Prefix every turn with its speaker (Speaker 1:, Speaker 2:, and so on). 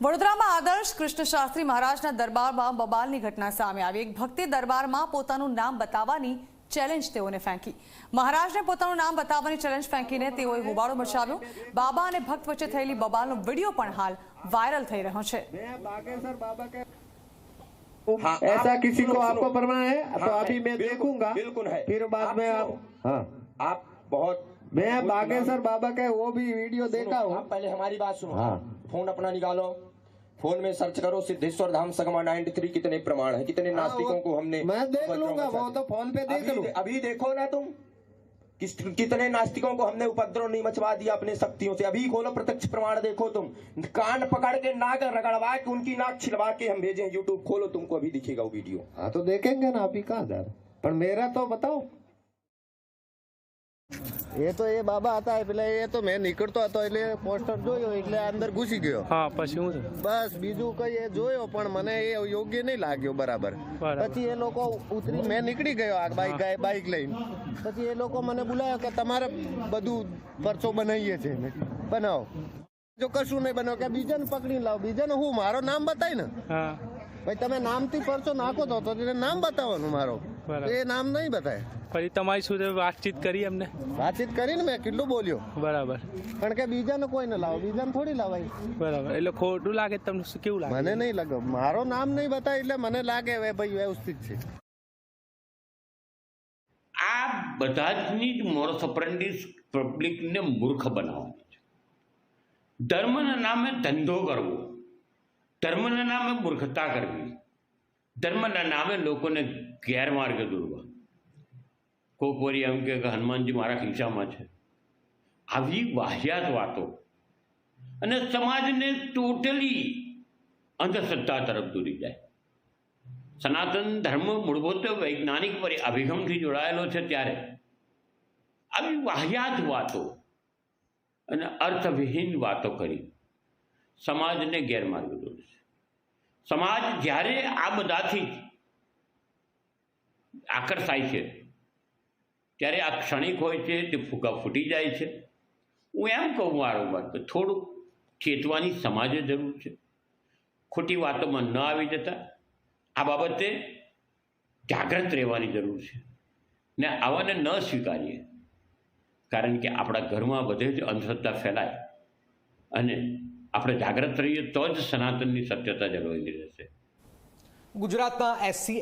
Speaker 1: વડોદરામાં આદર્શ કૃષ્ણ શાસ્ત્રી મહારાજના દરબારમાં બબાલની ઘટના સામે આવી એક ભક્તિ દરબારમાં પોતાનું નામ બતાવવાની ચેલેન્જ તેઓને ફેંકી મહારાજને પોતાનું નામ બતાવવાની ચેલેન્જ ફેંકીને તેઓએ હોબાળો મચાવ્યો બાબા અને ભક્ત વચ્ચે થયેલી બબાલનો વિડીયો પણ હાલ વાયરલ થઈ રહ્યો છે
Speaker 2: मैं बागेश्वर बाबा के
Speaker 3: हाँ,
Speaker 2: ऐसा
Speaker 3: आप-
Speaker 2: किसी
Speaker 3: सुनो,
Speaker 2: को
Speaker 3: सुनो।
Speaker 2: आपको परवाह है तो
Speaker 3: हाँ,
Speaker 2: अभी
Speaker 3: है,
Speaker 2: मैं
Speaker 3: बिल्कुल-
Speaker 2: देखूंगा
Speaker 3: बिल्कुल है
Speaker 2: फिर बाद
Speaker 3: आप
Speaker 2: में आप
Speaker 3: सुनो,
Speaker 2: हाँ
Speaker 3: आप बहुत
Speaker 2: मैं बागेश्वर बाबा का वो भी वीडियो देखा हूँ।
Speaker 3: पहले हमारी बात सुनो।
Speaker 2: हाँ।
Speaker 3: फ़ोन अपना निकालो। फ़ोन में सर्च करो सिद्धेश्वर धाम सगमा 93 कितने प्रमाण है कितने
Speaker 2: हाँ,
Speaker 3: नास्तिकों को हमने
Speaker 2: मैं देख लूँगा वो तो फ़ोन पे देख लूँ।
Speaker 3: अभी देखो ना तुम किस कितने नास्तिकों को हमने उपद्रव नहीं मचवा दिया अपने शक्तियों से। अभी खोलो प्रत्यक्ष प्रमाण देखो तुम। कान पकड़ के नाक रगड़वा के उनकी नाक छिलवा के हम भेजे यूट्यूब खोलो तुमको अभी दिखेगा वो वीडियो
Speaker 2: हाँ तो देखेंगे ना अभी कहाँ पर मेरा तो बताओ એ તો એ બાબા હતા એટલે એ તો મેં નીકળતો હતો એટલે પોસ્ટર જોયો એટલે અંદર ઘૂસી ગયો.
Speaker 4: હા પછી હું
Speaker 2: બસ બીજું કઈ એ જોયો પણ મને એ યોગ્ય નહીં લાગ્યો બરાબર. પછી એ લોકો ઉતરી મેં નીકળી ગયો આ બાઈક બાઈક લઈને. પછી એ લોકો મને બોલાયો કે તમારે બધું પરચો બનાવીએ છે બનાવો. જો કશું નહીં બનાવો કે બીજાને પકડી લાવો. બીજાને હું મારો નામ બતાય ને?
Speaker 4: હા.
Speaker 2: ભાઈ તમે નામથી પરચો નાખો તો નામ બતાવવાનું મારો. એ નામ નહીં બતાય.
Speaker 4: પછી તમારી સુધી વાતચીત કરી એમને
Speaker 2: વાતચીત કરીને મેં કેટલું બોલ્યો.
Speaker 4: બરાબર.
Speaker 2: કારણ કે બીજાને કોઈ ને લાવો બીજાને થોડી લાવાય.
Speaker 4: બરાબર. એટલે ખોટું લાગે તમને કેવું લાગે?
Speaker 2: મને નહીં લાગે. મારો નામ નહીં બતાય એટલે મને લાગે હવે ભાઈ વ્યવસ્થિત છે.
Speaker 5: આ બધા જની જ મોરસ ઓપરેન્ડિસ પબ્લિકને મૂર્ખ બનાવવાની છે. ધર્મના નામે ધંધો કરવો. ધર્મના નામે મૂર્ખતા કરવી. ધર્મના નામે લોકોને ગેરમાર્ગે દોરવા. કોક વરી એમ કે હનુમાનજી મારા ખિસ્સામાં છે. આવી વાહિયાત વાતો. અને સમાજને ટોટલી અંધશ્રદ્ધા તરફ દોરી જાય. સનાતન ધર્મ મૂળભૂત વૈજ્ઞાનિક અભિગમથી જોડાયેલો છે ત્યારે. આવી વાહિયાત વાતો અને અર્થવિહીન વાતો કરી. સમાજને ગેરમાર્ગે દોરશે. સમાજ જ્યારે આ બધાથી આકર્ષાય છે, ત્યારે આ ક્ષણિક હોય છે, તે ફૂગા ફૂટી જાય છે. હું એમ કહું વારંવાર કે થોડુંક ચેતવાની સમાજે જરૂર છે. ખોટી વાતોમાં ન આવી જતા. આ બાબતે જાગૃત રહેવાની જરૂર છે ને આવાને ન સ્વીકારીએ. કારણ કે આપણા ઘરમાં બધે જ અંધશ્રદ્ધા ફેલાય અને આપણે જાગૃત રહીએ તો જ સનાતનની સત્યતા જળવાઈ રહેશે
Speaker 6: ગુજરાતમાં એસસી